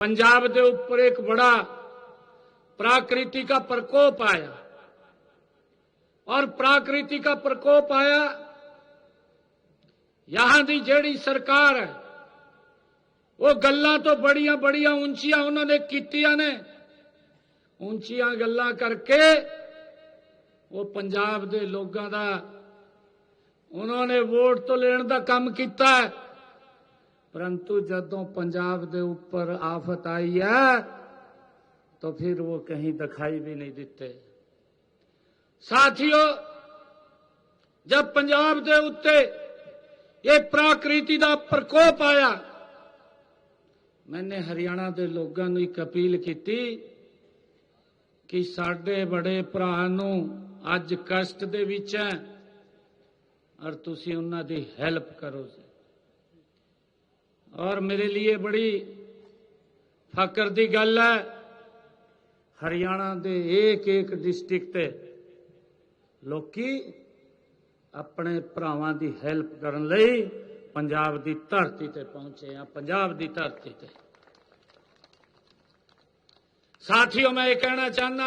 पंजाब के ऊपर एक बड़ा प्राकृति का प्रकोप आया और प्राकृति का प्रकोप आया यहां की जेड़ी सरकार है वो गल्ला तो बड़िया बड़िया ऊंचिया उन्होंने कीतियां ने ऊंचिया गल्ला करके वो पंजाब के लोगों का उन्होंने वोट तो लेने का काम किया है परंतु जदों पंजाब के ऊपर आफत आई है तो फिर वो कहीं दिखाई भी नहीं देते साथियों जब पंजाब के उत्ते ये प्राकृति का प्रकोप आया मैंने हरियाणा के लोगों ਨੂੰ ਇੱਕ ਅਪੀਲ ਕੀਤੀ ਕਿ ਸਾਡੇ ਬੜੇ ਭਰਾ ਨੂੰ ਅੱਜ ਕਸ਼ਟ ਦੇ ਵਿੱਚ ਹੈ ਔਰ ਤੁਸੀਂ ਉਹਨਾਂ ਦੀ ਹੈਲਪ ਕਰੋ ਜੀ ਔਰ ਮੇਰੇ ਲਈ ਬੜੀ ਫਖਰ ਦੀ ਗੱਲ ਹੈ ਹਰਿਆਣਾ ਦੇ ਇੱਕ ਇੱਕ ਡਿਸਟ੍ਰਿਕਟ ਤੇ ਲੋਕੀ ਆਪਣੇ ਭਰਾਵਾਂ ਦੀ ਹੈਲਪ ਕਰਨ ਲਈ ਪੰਜਾਬ ਦੀ ਧਰਤੀ ਤੇ ਪਹੁੰਚੇ ਆ ਪੰਜਾਬ ਦੀ ਧਰਤੀ ਤੇ साथियों मैं ये कहना चाहना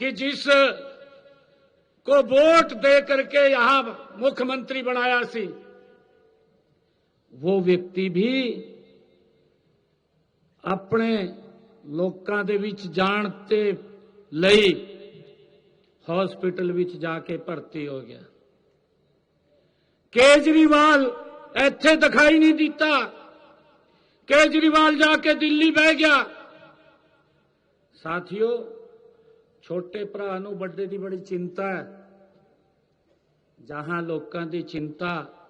कि जिस को वोट दे करके यहां मुख्यमंत्री बनाया सी वो ਵਿਅਕਤੀ ਵੀ ਆਪਣੇ ਲੋਕਾਂ ਦੇ ਵਿੱਚ ਜਾਣ ਤੇ ਲਈ ਹਸਪੀਟਲ ਵਿੱਚ ਜਾ ਕੇ ਭਰਤੀ ਹੋ ਗਿਆ। ਕੇਜਰੀਵਾਲ ਇੱਥੇ ਦਿਖਾਈ ਨਹੀਂ ਦਿੱਤਾ। ਕੇਜਰੀਵਾਲ ਜਾ ਕੇ ਦਿੱਲੀ ਬਹਿ ਗਿਆ। ਸਾਥੀਓ, ਛੋਟੇ ਭਰਾ ਨੂੰ ਵੱਡੇ ਦੀ ਬੜੀ ਚਿੰਤਾ ਹੈ। ਜਹਾਂ ਲੋਕਾਂ ਦੀ ਚਿੰਤਾ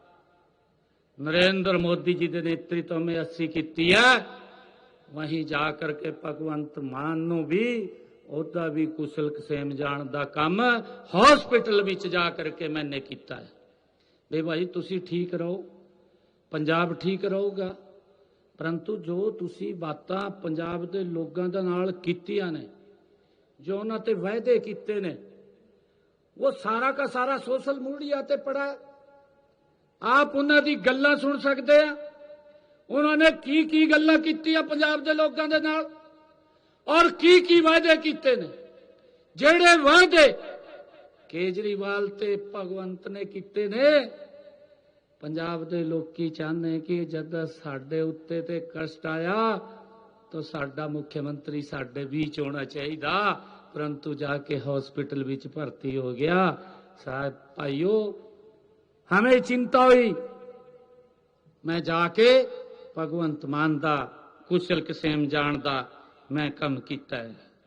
नरेंद्र मोदी जी के नेतृत्व में अस्सी की है वहीं जाकर के भगवंत मान ਨੂੰ ਵੀ ਉਹਦਾ ਵੀ ਕੁਸ਼ਲ ਕਸੇਮ ਜਾਣ ਦਾ ਕੰਮ ਹਸਪੀਟਲ ਵਿੱਚ ਜਾ ਕਰਕੇ ਮੈਨੇ ਕੀਤਾ ਹੈ ਵੀ ਭਾਈ ਤੁਸੀਂ ਠੀਕ ਰਹੋ ਪੰਜਾਬ ਠੀਕ ਰਹੂਗਾ ਪਰੰਤੂ ਜੋ ਤੁਸੀਂ ਬਾਤਾਂ ਪੰਜਾਬ ਦੇ ਲੋਕਾਂ ਦੇ ਨਾਲ ਕੀਤੀਆਂ ਨੇ ਜੋ ਉਹਨਾਂ ਤੇ ਵਾਅਦੇ ਕੀਤੇ ਨੇ ਉਹ ਸਾਰਾ ਦਾ ਸਾਰਾ ਸੋਸ਼ਲ ਮੀਡੀਆ ਤੇ ਪੜਾ ਹੈ ਆਪ ਉਹਨਾਂ ਦੀ ਗੱਲਾਂ ਸੁਣ ਸਕਦੇ ਆ। ਉਹਨਾਂ ਨੇ ਕੀ ਕੀ ਗੱਲਾਂ ਕੀਤੀਆਂ ਪੰਜਾਬ ਦੇ ਲੋਕਾਂ ਦੇ ਨਾਲ ਔਰ ਕੀ ਕੀ ਵਾਅਦੇ ਕੀਤੇ ਨੇ। ਜਿਹੜੇ ਵਾਅਦੇ ਕੇਜਰੀਵਾਲ ਤੇ ਭਗਵੰਤ ਨੇ ਕੀਤੇ ਨੇ, ਪੰਜਾਬ ਦੇ ਲੋਕੀ ਚਾਹੁੰਦੇ ਕਿ ਜਦ ਸਾਡੇ ਉੱਤੇ ਤੇ ਕਸ਼ਟ ਆਇਆ ਤਾਂ ਸਾਡਾ ਮੁੱਖ ਮੰਤਰੀ ਸਾਡੇ ਵਿੱਚ ਹੋਣਾ ਚਾਹੀਦਾ। ਪਰੰਤੂ ਜਾ ਕੇ ਹਸਪੀਟਲ ਵਿੱਚ ਭਰਤੀ ਹੋ ਗਿਆ। ਸਾਹਿਬ ਭਾਈਓ हमें चिंता हुई मैं जाके भगवंत मान दा कुशल कसेम जान दा मैं कम किया है